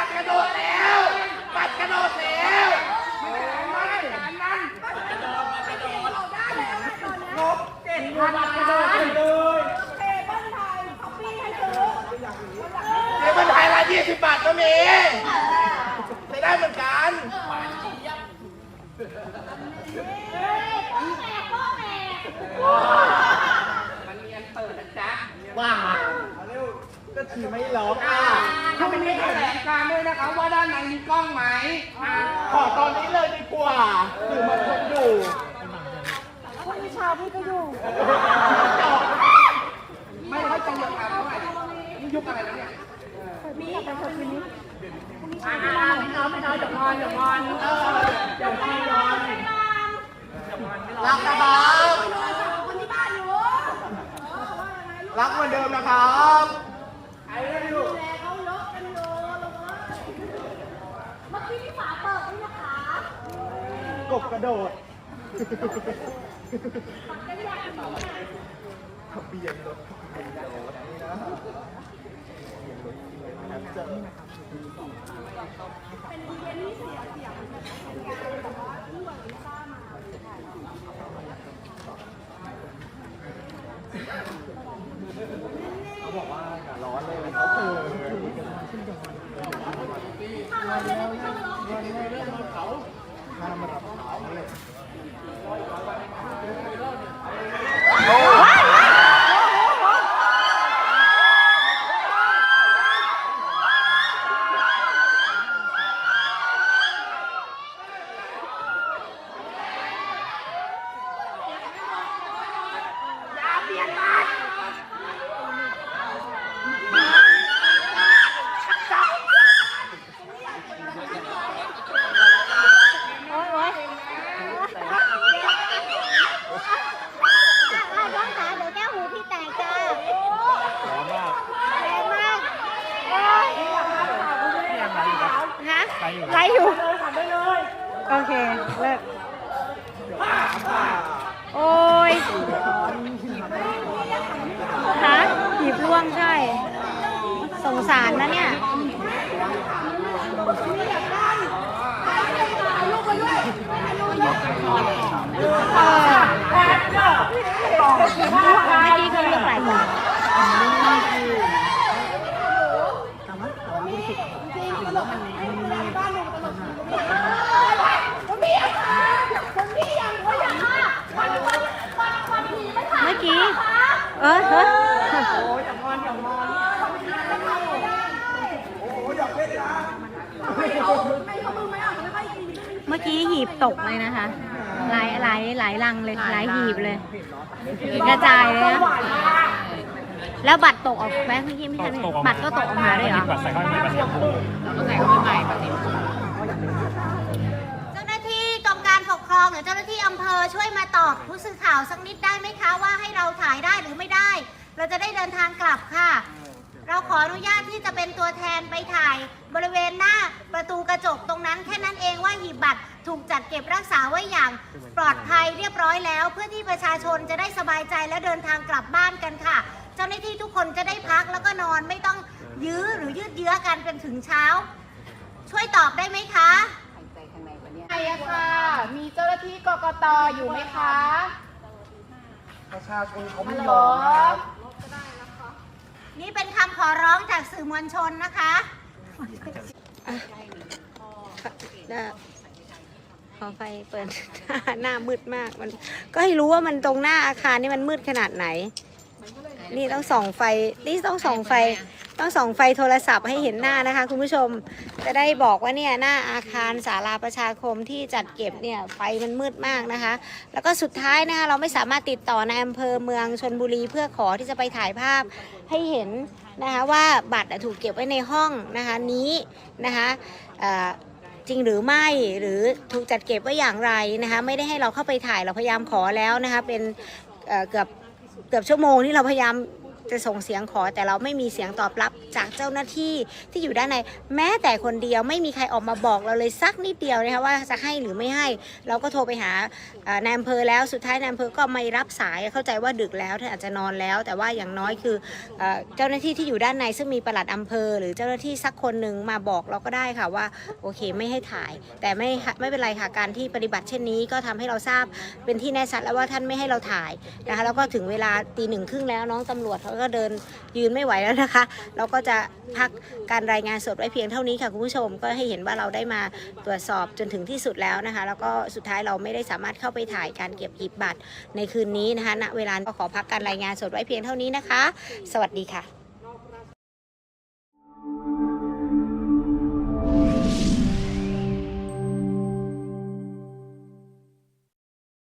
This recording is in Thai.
ปัดกระโดดแล้ว ปัดกระโดดแล้วไม่ไม่อันนั้นงบเจ็ดพันล้านเลยเดี๋ยวมันถ่ายละยี่สิบบาทก็มีใช้ได้เหมือนกันม่ผู้แม่มันเรียนเปิดนะจ๊ะว้าเร็วก็ถือไม่ล็อกอะ ถ้ามันมีแถลงการด้วยนะคะว่าด้านในมีกล้องไหมขอตอนนี้เลยดีกว่าหรือมันคงอยู่พรุ่งนี้เช้าพี่ก็อยู่ไม่ค่อยจะเยอะครับเท่าไหร่นี่ยุคอะไรแล้วเนี่ยมีไปเถอะคืนนี้อ่าไม่น้อยไม่น้อยเดี๋ยวงอนเดี๋ยวงอนเออเดี๋ยวงอนงอนรักนะครับคนที่บ้านอยู่รักเหมือนเดิมนะครับไอ้เรื่องอยู่ แต่เขายกกันอยู่ลงมาเมื่อกี้ที่ฝา เปิดด้วยนะคะกบกระโดดทะเบียนรถทะเบียนรถนี่นะจะเขาบอกว่าอากาศร้อนเลยเขาเออ ข้ามมารับเขาเลยร้อนมาก ฮะไลฟ์อยู่ โอเค เลิก โอ้ยฮะหยิบล่วงใช่ สงสารนะเนี่ย เออเมื่อกี้เขาเลือกหลายคนเมื่อกี้ เออเฮ้ยเมื่อกี้หีบตกเลยนะคะ หลายหลายหลายลังเลย หลายหีบเลย กระจายเลยนะ แล้วบัตรตกออกไหมเมื่อกี้ไม่ใช่บัตรก็ตกออกมาด้วยเหรอใส่เข้าไปในบัตรเสียงเองหรือเจ้าหน้าที่อำเภอช่วยมาตอบผู้สื่อข่าวสักนิดได้ไหมคะว่าให้เราถ่ายได้หรือไม่ได้ เราจะได้เดินทางกลับค่ะ เราขออนุญาตที่จะเป็นตัวแทนไปถ่าย บริเวณหน้าประตูกระจกตรงนั้นแค่นั้นเองว่าหีบบัตรถูกจัดเก็บรักษาไว้อย่างปลอดภัยเรียบร้อยแล้ว เพื่อที่ประชาชนจะได้สบายใจและเดินทางกลับบ้านกันค่ะ เจ้าหน้าที่ทุกคนจะได้พักแล้วก็นอนไม่ต้องยื้อหรือยืดเยื้อกันเป็นถึงเช้า ช่วยตอบได้ไหมคะใคร อะค่ะ มีเจ้าหน้าที่กกตอยู่ไหมคะประชาชนเขาไม่ยอมนะครับนี่เป็นคำขอร้องจากสื่อมวลชนนะคะขอไฟเปิด หน้ามืดมากมัน ก็ให้รู้ว่ามันตรงหน้าอาคารนี่มันมืดขนาดไหน นี่ต้องส่องไฟ นี่ต้องส่องไฟ ต้องส่องไฟโทรศัพท์ให้เห็นหน้านะคะ คุณผู้ชม จะได้บอกว่าเนี่ยหน้าอาคารศาลาประชาคมที่จัดเก็บเนี่ยไฟมันมืดมากนะคะ แล้วก็สุดท้ายนะคะเราไม่สามารถติดต่อในอำเภอเมืองชนบุรีเพื่อขอที่จะไปถ่ายภาพให้เห็นนะคะว่าบัตรอะถูกเก็บไว้ในห้องนะคะนี้นะคะเอ่อจริงหรือไม่หรือถูกจัดเก็บไว้อย่างไรนะคะไม่ได้ให้เราเข้าไปถ่ายเราพยายามขอแล้วนะคะเป็นเอ่อเกือบ เกือบชั่วโมงที่เราพยายาม จะส่งเสียงขอแต่เราไม่มีเสียงตอบรับจากเจ้าหน้าที่ที่อยู่ด้านในแม้แต่คนเดียวไม่มีใครออกมาบอกเราเลยสักนิดเดียวนะคะว่าจะให้หรือไม่ให้ เราก็โทรไปหาเอ่อนายอำเภอแล้วสุดท้ายนายอำเภอก็ไม่รับสายเข้าใจว่าดึกแล้วท่านอาจจะนอนแล้ว แต่ว่าอย่างน้อยคือเอ่อเจ้าหน้าที่ที่อยู่ด้านในซึ่งมีปลัดอำเภอ หรือเจ้าหน้าที่สักคนหนึ่งมาบอกเราก็ได้ค่ะว่าโอเคไม่ให้ถ่าย แต่ไม่ไม่เป็นไรค่ะการที่ปฏิบัติเช่นนี้ก็ทำให้เราทราบเป็นที่แน่ชัดแล้วว่าท่านไม่ให้เราถ่ายนะคะแล้วก็ถึงเวลาตีหนึ่งครึ่งแล้วน้องตำรวจเขาก็เดินยืนไม่ไหวแล้วนะคะ เราก็จะพักการรายงานสดไว้เพียงเท่านี้ค่ะคุณผู้ชมก็ให้เห็นว่าเราได้มาตรวจสอบจนถึงที่สุดแล้วนะคะ แล้วก็สุดท้ายเราไม่ได้สามารถเข้าไปถ่ายการเก็บหีบบัตรในคืนนี้นะคะณเวลาก็ขอพักการรายงานสดไว้เพียงเท่านี้นะคะ สวัสดีค่ะ